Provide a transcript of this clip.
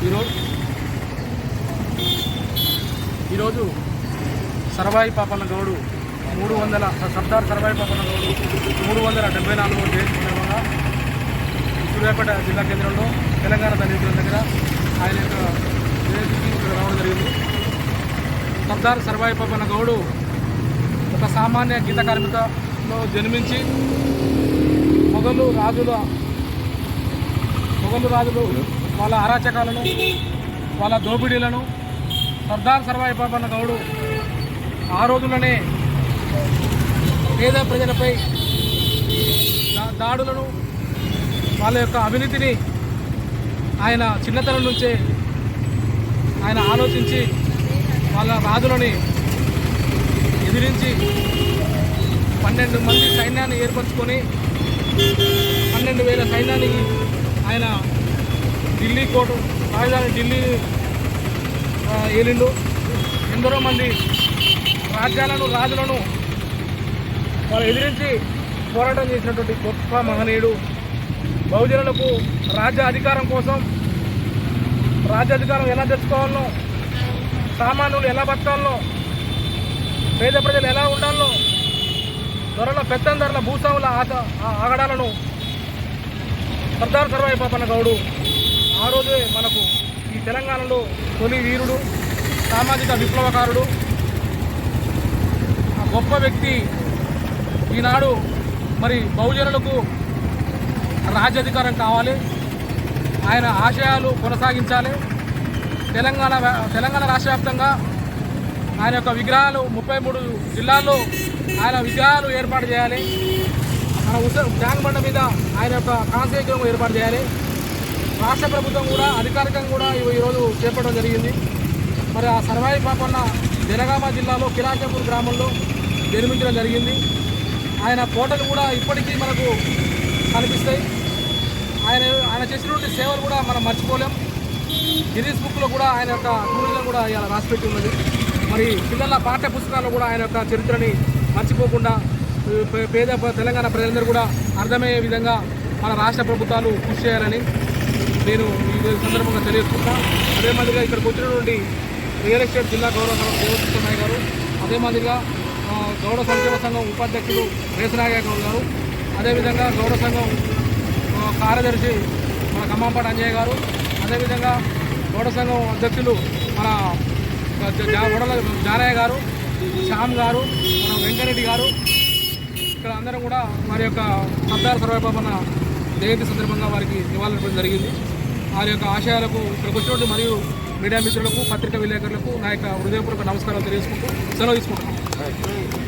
ఈరోజు ఈరోజు సర్వాయి పాపన్న గౌడు మూడు వందల సర్దార్ సర్వాయి పాపన్న గౌడు మూడు వందల డెబ్బై నాలుగు జయంతి సందర్భంగా సూర్యాపేట జిల్లా కేంద్రంలో తెలంగాణ దళితుల దగ్గర ఆయన యొక్క జయంతికి రావడం జరిగింది. సర్దార్ సర్వాయి పవన్ గౌడు ఒక సామాన్య గీత కార్మికలో జన్మించి మొఘలు రాజుల మొఘలు రాజులు వాళ్ళ అరాచకాలను వాళ్ళ దోపిడీలను సర్దార్ సర్వాయి పవన్ గౌడు ఆ రోజులనే పేద ప్రజలపై దా- దాడులను వాళ్ళ యొక్క అవినీతిని ఆయన చిన్నతనం నుంచే ఆయన ఆలోచించి వాళ్ళ రాజులని ఎదిరించి పన్నెండు మంది సైన్యాన్ని ఏర్పరచుకొని పన్నెండు వేల సైన్యాన్ని ఆయన ఢిల్లీ కోట రాజధాని ఢిల్లీ ఏలిండు. ఎందరో మంది రాజ్యాలను రాజులను వాళ్ళు ఎదిరించి పోరాటం చేసినటువంటి గొప్ప మహనీయుడు. బహుజనులకు రాజ్య అధికారం కోసం రాజ్యాధికారం ఎలా తెచ్చుకోవాలనో సామాన్యులు ఎలా బతకాలో పేద ప్రజలు ఎలా ఉండాలనో ధరల పెత్తందరల భూస్వాముల ఆగడాలను సర్దార్ సర్వాయి పాపన్న గౌడు ఆ రోజే మనకు ఈ తెలంగాణలో తొలి వీరుడు సామాజిక విప్లవకారుడు ఆ గొప్ప వ్యక్తి ఈనాడు మరి బహుజనులకు రాజ్యాధికారం కావాలి. ఆయన ఆశయాలు కొనసాగించాలి. తెలంగాణ తెలంగాణ రాష్ట్ర వ్యాప్తంగా ఆయన యొక్క విగ్రహాలు ముప్పై మూడు జిల్లాల్లో ఆయన విగ్రహాలు ఏర్పాటు చేయాలి. మన ఉస ట్యాంక్ బండ మీద ఆయన యొక్క కాంస్య ఏర్పాటు చేయాలి. రాష్ట్ర ప్రభుత్వం కూడా అధికారికంగా కూడా ఈరోజు చేపట్టడం జరిగింది. మరి ఆ సర్వాయి పాపన్న జనగామ జిల్లాలో కిలాచపూర్ గ్రామంలో నిర్మించడం జరిగింది. ఆయన కోటలు కూడా ఇప్పటికీ మనకు కనిపిస్తాయి ఆయన ఆయన చేసినటువంటి సేవలు కూడా మనం మర్చిపోలేం. గిరీస్ బుక్లో కూడా ఆయన యొక్క టూరిజం కూడా ఇలా రాసిపెట్టి ఉన్నది. మరి పిల్లల పాఠ్య పుస్తకాల్లో కూడా ఆయన యొక్క చరిత్రని మర్చిపోకుండా పే- పేద తెలంగాణ ప్రజలందరూ కూడా అర్థమయ్యే విధంగా మన రాష్ట్ర ప్రభుత్వాలు కృషి చేయాలని నేను ఈ సందర్భంగా తెలియజేస్తున్నా అదే మాదిరిగా ఇక్కడికి వచ్చినటువంటి రియల్ ఎస్టేట్ జిల్లా గౌరవ సభ్యులు దేవకృష్ణ గారు అదే మాదిరిగా ఆ, గౌడ సంక్షేమ సంఘం ఉపాధ్యక్షులు రేసనాగయ్య గౌడ్ గారు అదేవిధంగా గౌడ సంఘం కార్యదర్శి మన ఖమ్మంపాటి అంజయ్య గారు అదేవిధంగా గోడ సంఘం అధ్యక్షులు మన గోడల జానయ్య గారు శ్యామ్ గారు మన వెంకరెడ్డి గారు ఇక్కడ అందరం కూడా వారి యొక్క సర్దార్ సర్వైపాపన్న జయంతి సందర్భంగా వారికి నివాళులర్పడం జరిగింది. వారి యొక్క ఆశయాలకు ఇక్కడికి వచ్చినటువంటి మరియు మీడియా మిత్రులకు పత్రికా విలేకరులకు నా యొక్క హృదయపూర్వక నమస్కారాలు తెలియజేసుకుంటూ సెలవు తీసుకుంటున్నాను